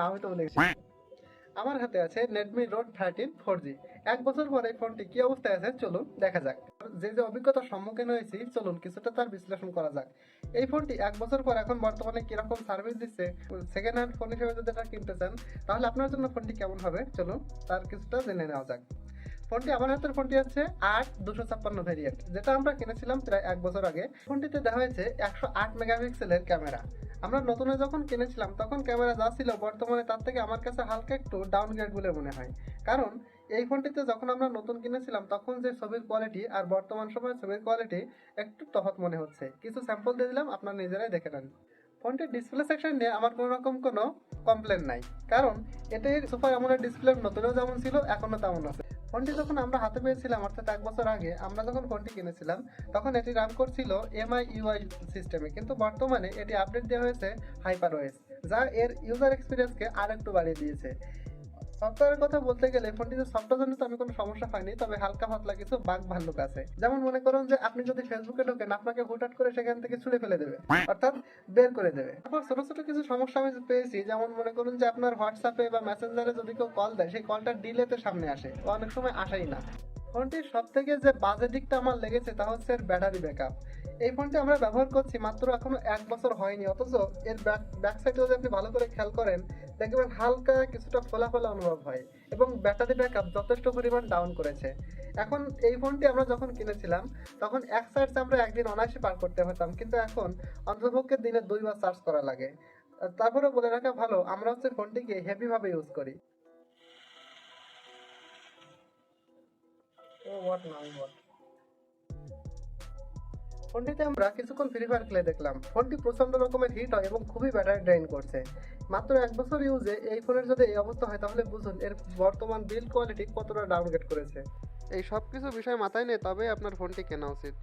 নাম হয়তো বলে গেছি। আমার হাতে আছে নোট থার্টিন ফোর জি এক বছর পরে ফোনটি কি অবস্থায় আছে চলুন দেখা যাক। যে যে অভিজ্ঞতার সম্মুখীন হয়েছি, চলুন কিছুটা তার বিশ্লেষণ করা যাক। এই ফোনটি এক বছর পর এখন বর্তমানে কীরকম সার্ভিস দিচ্ছে সেকেন্ড হ্যান্ড ফোন হিসেবে যদি এটা কিনতে চান, তাহলে আপনার জন্য ফোনটি কেমন হবে? চলুন তার কিছুটা জেনে নেওয়া যাক। ফোনটি আমার হাতের ফোনটি হচ্ছে আট দুশো ছাপ্পান্ন ভেরিয়েন্ট যেটা আমরা কিনেছিলাম প্রায় এক বছর আগে। ফোনটিতে দেওয়া হয়েছে একশো আট মেগাপিক্সেলের ক্যামেরা আমরা নতুনে যখন কিনেছিলাম, তখন ক্যামেরা যা ছিল বর্তমানে তার থেকে আমার কাছে হালকা একটু ডাউনগ্রেড বলে মনে হয়। কারণ এই ফোনটিতে যখন আমরা নতুন কিনেছিলাম, তখন যে ছবির কোয়ালিটি আর বর্তমান সময়ের ছবির কোয়ালিটি একটু তফাৎ মনে হচ্ছে। কিছু স্যাম্পল দিয়ে দিলাম, আপনারা নিজেরাই দেখে নেন। ফোনটির ডিসপ্লে সেকশন নিয়ে আমার কোনো রকম কোনো কমপ্লেন নাই। কারণ এটির সুপার এমনের ডিসপ্লে নতুনও যেমন ছিল, এখনও তেমন আছে। ফোনটি যখন আমরা হাতে পেয়েছিলাম, অর্থাৎ এক বছর আগে, আমরা যখন ফোনটি কিনেছিলাম, তখন এটি রান করছিল এমআই ইউআই সিস্টেমে কিন্তু বর্তমানে এটি আপডেট দেওয়া হয়েছে হাইপার ওয়েস যা এর ইউজার এক্সপিরিয়েন্সকে আর একটু বাড়িয়ে দিয়েছে। সফটওয়্যারের কথা বলতে গেলে ফোনটিতে সফটওয়্যার জন্য তো আমি কোনো সমস্যা পাইনি তবে হালকা পাতলা কিছু বাগ ভাল্লুক আছে। যেমন মনে করুন যে আপনি যদি ফেসবুকে ঢোকেন আপনাকে হুটহাট করে সেখান থেকে ছুড়ে ফেলে দেবে অর্থাৎ বের করে দেবে। তারপর ছোট ছোট কিছু সমস্যা আমি পেয়েছি যেমন মনে করুন যে আপনার হোয়াটসঅ্যাপে বা মেসেঞ্জারে যদি কেউ কল দেয় সেই কলটা ডিলেতে সামনে আসে অনেক সময় আসেই না। ফোনটির সব থেকে যে বাজে দিকটা আমার লেগেছে তা হচ্ছে এর ব্যাটারি ব্যাকআপ এই ফোনটি আমরা ব্যবহার করছি মাত্র এখনও এক বছর হয়নি, অথচ এর ব্যাক ব্যাক যদি আপনি ভালো করে খেয়াল করেন, দেখবেন হালকা কিছুটা ফোলা ফোলা অনুভব হয় এবং ব্যাটারি ব্যাকআপ যথেষ্ট পরিমাণ ডাউন করেছে। এখন এই ফোনটি আমরা যখন কিনেছিলাম, তখন এক চার্জ আমরা একদিন অনায়াসে পার করতে পারতাম, কিন্তু এখন অন্তপক্ষে দিনে দুইবার চার্জ করা লাগে। তারপরে বলে রাখা ভালো, আমরা হচ্ছে ফোনটিকে হেভি ভাবে ইউজ করি। ও হোয়াট নাও হোয়াট ফোনটিতে আমরা কিছুক্ষণ ফ্রি ফায়ার খেলে দেখলাম। ফোনটি প্রচণ্ড রকমের হিট হয় এবং খুবই ব্যাটারি ড্রেন করছে। মাত্র এক বছর ইউজে এই ফোনের যদি এই অবস্থা হয় তাহলে বুঝুন এর বর্তমান বিল্ড কোয়ালিটি কতটা ডাউনগ্রেড করেছে। এই সব কিছু বিষয় মাথায় নিয়ে তবে আপনার ফোনটি কেনা উচিত।